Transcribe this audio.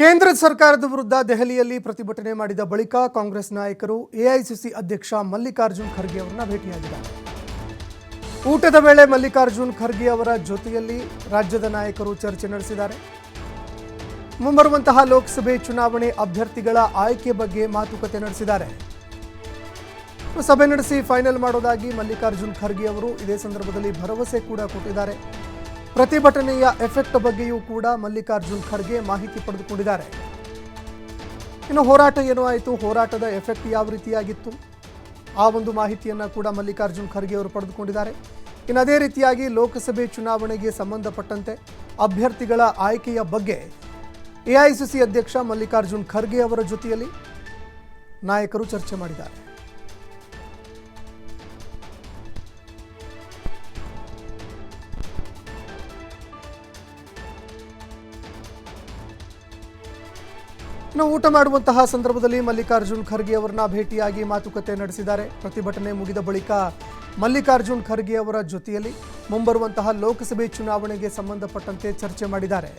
ಕೇಂದ್ರ ಸರ್ಕಾರದ ವಿರುದ್ಧ ದೆಹಲಿಯಲ್ಲಿ ಪ್ರತಿಭಟನೆ ಮಾಡಿದ ಬಳಿಕ ಕಾಂಗ್ರೆಸ್ ನಾಯಕರು ಎಐಸಿಸಿ ಅಧ್ಯಕ್ಷ ಮಲ್ಲಿಕಾರ್ಜುನ್ ಖರ್ಗೆ ಅವರನ್ನ ಭೇಟಿಯಾಗಿದ್ದಾರೆ. ಊಟದ ವೇಳೆ ಮಲ್ಲಿಕಾರ್ಜುನ್ ಖರ್ಗೆ ಅವರ ಜೊತೆಯಲ್ಲಿ ರಾಜ್ಯದ ನಾಯಕರು ಚರ್ಚೆ ನಡೆಸಿದ್ದಾರೆ. ಮುಂಬರುವಂತಹ ಲೋಕಸಭೆ ಚುನಾವಣೆ ಅಭ್ಯರ್ಥಿಗಳ ಆಯ್ಕೆ ಬಗ್ಗೆ ಮಾತುಕತೆ ನಡೆಸಿದ್ದಾರೆ. ಸಭೆ ನಡೆಸಿ ಫೈನಲ್ ಮಾಡೋದಾಗಿ ಮಲ್ಲಿಕಾರ್ಜುನ್ ಖರ್ಗೆ ಅವರು ಇದೇ ಸಂದರ್ಭದಲ್ಲಿ ಭರವಸೆ ಕೂಡ ಕೊಟ್ಟಿದ್ದಾರೆ. ಪ್ರತಿಭಟನೆಯ ಎಫೆಕ್ಟ್ ಬಗ್ಗೆಯೂ ಕೂಡ ಮಲ್ಲಿಕಾರ್ಜುನ್ ಖರ್ಗೆ ಮಾಹಿತಿ ಪಡೆದುಕೊಂಡಿದ್ದಾರೆ. ಇನ್ನು ಹೋರಾಟ ಏನೋ ಆಯಿತು? ಹೋರಾಟದ ಎಫೆಕ್ಟ್ ಯಾವ ರೀತಿಯಾಗಿತ್ತು? ಆ ಒಂದು ಮಾಹಿತಿಯನ್ನು ಕೂಡ ಮಲ್ಲಿಕಾರ್ಜುನ್ ಖರ್ಗೆ ಅವರು ಪಡೆದುಕೊಂಡಿದ್ದಾರೆ. ಇನ್ನು ಅದೇ ರೀತಿಯಾಗಿ ಲೋಕಸಭೆ ಚುನಾವಣೆಗೆ ಸಂಬಂಧಪಟ್ಟಂತೆ ಅಭ್ಯರ್ಥಿಗಳ ಆಯ್ಕೆಯ ಬಗ್ಗೆ ಎಐಸಿಸಿ ಅಧ್ಯಕ್ಷ ಮಲ್ಲಿಕಾರ್ಜುನ್ ಖರ್ಗೆ ಅವರ ಜೊತೆಯಲ್ಲಿ ನಾಯಕರು ಚರ್ಚೆ ಮಾಡಿದ್ದಾರೆ. ಇನ್ನು ಊಟ ಮಾಡುವಂತಹ ಸಂದರ್ಭದಲ್ಲಿ ಮಲ್ಲಿಕಾರ್ಜುನ್ ಖರ್ಗೆ ಅವರನ್ನ ಭೇಟಿಯಾಗಿ ಮಾತುಕತೆ ನಡೆಸಿದ್ದಾರೆ. ಪ್ರತಿಭಟನೆ ಮುಗಿದ ಬಳಿಕ ಮಲ್ಲಿಕಾರ್ಜುನ್ ಖರ್ಗೆ ಅವರ ಜೊತೆಯಲ್ಲಿ ಮುಂಬರುವಂತಹ ಲೋಕಸಭೆ ಚುನಾವಣೆಗೆ ಸಂಬಂಧಪಟ್ಟಂತೆ ಚರ್ಚೆ ಮಾಡಿದ್ದಾರೆ.